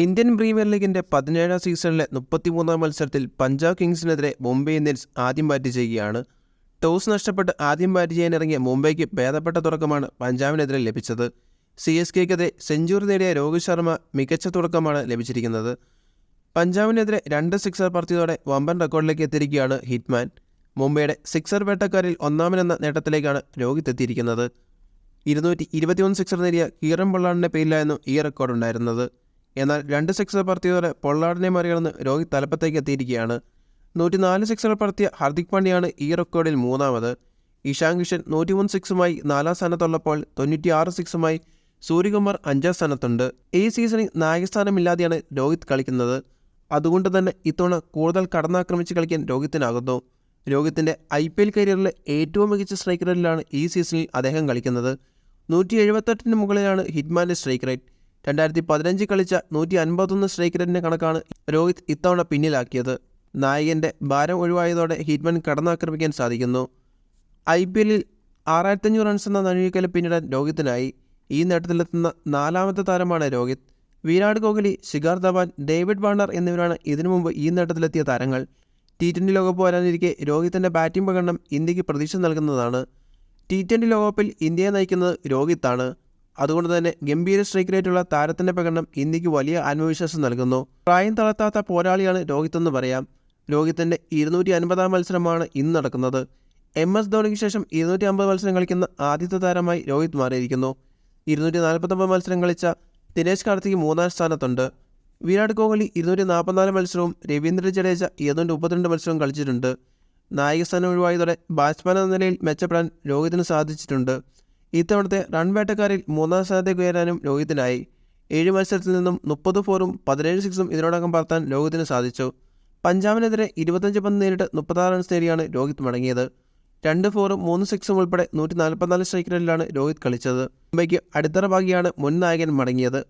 Indian premier ലീഗിന്റെ പതിനേഴാം സീസണിലെ മുപ്പത്തിമൂന്നാം മത്സരത്തിൽ പഞ്ചാബ് കിങ്സിനെതിരെ മുംബൈ ഇന്ത്യൻസ് ആദ്യം ബാറ്റ് ചെയ്യുകയാണ്. ടോസ് നഷ്ടപ്പെട്ട് ആദ്യം ബാറ്റ് ചെയ്യാനിറങ്ങിയ മുംബൈക്ക് ഭേദപ്പെട്ട തുടക്കമാണ് പഞ്ചാബിനെതിരെ ലഭിച്ചത്. സി എസ് കെക്കെതിരെ സെഞ്ചുറി നേടിയ രോഹിത് ശർമ്മ മികച്ച തുടക്കമാണ് ലഭിച്ചിരിക്കുന്നത്. പഞ്ചാബിനെതിരെ രണ്ട് സിക്സർ പറത്തിയതോടെ വമ്പൻ റെക്കോർഡിലേക്ക് എത്തിയിരിക്കുകയാണ് ഹിറ്റ്മാൻ. മുംബൈയുടെ സിക്സർ വേട്ടക്കാരിൽ ഒന്നാമനെന്ന നേട്ടത്തിലേക്കാണ് രോഹിത് എത്തിയിരിക്കുന്നത്. ഇരുന്നൂറ്റി ഇരുപത്തിയൊന്ന് സിക്സർ നേടിയ കീറൻ പൊള്ളാടിന്റെ പേരിലായിരുന്നു ഈ റെക്കോർഡ് ഉണ്ടായിരുന്നത് എന്നാൽ രണ്ട് സിക്സർ പറത്തിയതോടെ പൊള്ളാടിനെ മറികടന്ന് രോഹിത് തലപ്പത്തേക്ക് എത്തിയിരിക്കുകയാണ്. നൂറ്റിനാല് സിക്സർ പറത്തിയ ഹർദിക് പാണ്ഡ്യയാണ് ഈ റെക്കോർഡിൽ മൂന്നാമത്. ഇഷാൻ കിഷൻ നൂറ്റിമൂന്ന് സിക്സുമായി നാലാം സ്ഥാനത്തുള്ളപ്പോൾ തൊണ്ണൂറ്റിയാറ് സിക്സുമായി സൂര്യകുമാർ അഞ്ചാം സ്ഥാനത്തുണ്ട്. ഈ സീസണിൽ നായകസ്ഥാനമില്ലാതെയാണ് രോഹിത് കളിക്കുന്നത്. അതുകൊണ്ട് തന്നെ ഇത്തവണ കൂടുതൽ കടന്നാക്രമിച്ച് കളിക്കാൻ രോഹിത്തിനാകുന്നു. രോഹിത്തിന്റെ ഐ പി എൽ കരിയറിലെ ഏറ്റവും മികച്ച സ്ട്രൈക്ക് റേറ്റിലാണ് ഈ സീസണിൽ അദ്ദേഹം കളിക്കുന്നത്. നൂറ്റി എഴുപത്തെട്ടിന് മുകളിലാണ് ഹിറ്റ്മാന്റെ സ്ട്രൈക്ക് റേറ്റ്. രണ്ടായിരത്തി പതിനഞ്ചിൽ കളിച്ച നൂറ്റി അൻപത്തൊന്ന് സ്ട്രൈക്ക് റേറ്റിന്റെ കണക്കാണ് രോഹിത് ഇത്തവണ പിന്നിലാക്കിയത്. നായകന്റെ ഭാരം ഒഴിവായതോടെ ഹിറ്റ്മാൻ കടന്നാക്രമിക്കാൻ സാധിക്കുന്നു. ഐ പി എല്ലിൽ ആറായിരത്തഞ്ഞൂറ് റൺസ് എന്ന നഴുകിക്കൽ പിന്നിടാൻ രോഹിത്തിനായി. ഈ നേട്ടത്തിലെത്തുന്ന നാലാമത്തെ താരമാണ് രോഹിത്. വിരാട് കോഹ്ലി ശിഖർ ധവാൻ ഡേവിഡ് വാർണർ എന്നിവരാണ് ഇതിനു മുമ്പ് ഈ നേട്ടത്തിലെത്തിയ താരങ്ങൾ. ടി ട്വന്റി ലോകകപ്പ് വരാനിരിക്കെ രോഹിത്തിന്റെ ബാറ്റിംഗ് പ്രകടനം ഇന്ത്യയ്ക്ക് പ്രതീക്ഷ നൽകുന്നതാണ്. ടി ട്വന്റി ലോകകപ്പിൽ ഇന്ത്യയെ നയിക്കുന്നത് രോഹിത്താണ്. അതുകൊണ്ട് തന്നെ ഗംഭീര സ്ട്രൈക്ക് റേറ്റുള്ള താരത്തിന്റെ പ്രകടനം ഇന്ത്യയ്ക്ക് വലിയ ആത്മവിശ്വാസം നൽകുന്നു. പ്രായം തളർത്താത്ത പോരാളിയാണ് രോഹിത് എന്ന് പറയാം. രോഹിത്തിന്റെ ഇരുന്നൂറ്റി അൻപതാം മത്സരമാണ് ഇന്ന് നടക്കുന്നത്. എം എസ് ധോണിക്ക് ശേഷം ഇരുന്നൂറ്റി അമ്പത് മത്സരം കളിക്കുന്ന ആദ്യത്തെ താരമായി രോഹിത് മാറിയിരിക്കുന്നു. ഇരുന്നൂറ്റി നാൽപ്പത്തൊമ്പത് മത്സരം കളിച്ച ദിനേശ് കാർത്തിക് മൂന്നാം സ്ഥാനത്തുണ്ട്. വിരാട് കോഹ്ലി ഇരുന്നൂറ്റി നാൽപ്പത്തിനാല് മത്സരവും രവീന്ദ്ര ജഡേജ ഇരുന്നൂറ്റി മുപ്പത്തിരണ്ട് മത്സരവും കളിച്ചിട്ടുണ്ട്. നായകസ്ഥാനം ഒഴിവായതോടെ ബാറ്റ്സ്മാൻ എന്ന നിലയിൽ മെച്ചപ്പെടാൻ രോഹിതിന് സാധിച്ചിട്ടുണ്ട്. ഇത്തവണത്തെ റൺ വേട്ടക്കാരിൽ മൂന്നാം സ്ഥാനത്തേക്ക് ഉയരാനും രോഹിത്തിനായി. ഏഴ് മത്സരത്തിൽ നിന്നും മുപ്പത് ഫോറും പതിനേഴ് സിക്സും ഇതിനോടകം പറത്താൻ രോഹിത്തിന് സാധിച്ചു. പഞ്ചാബിനെതിരെ ഇരുപത്തഞ്ച് പന്ത് നേരിട്ട് മുപ്പത്താറ് റൺസ് നേടിയാണ് രോഹിത് മടങ്ങിയത്. രണ്ട് ഫോറും മൂന്ന് സിക്സും ഉൾപ്പെടെ നൂറ്റി നാൽപ്പത്തിനാല് സ്ട്രൈക്ക് റേറ്റിലാണ് രോഹിത് കളിച്ചത്. മുംബൈക്ക് അടിത്തറ ഭാഗിയാണ് മുൻ നായകൻ മടങ്ങിയത്.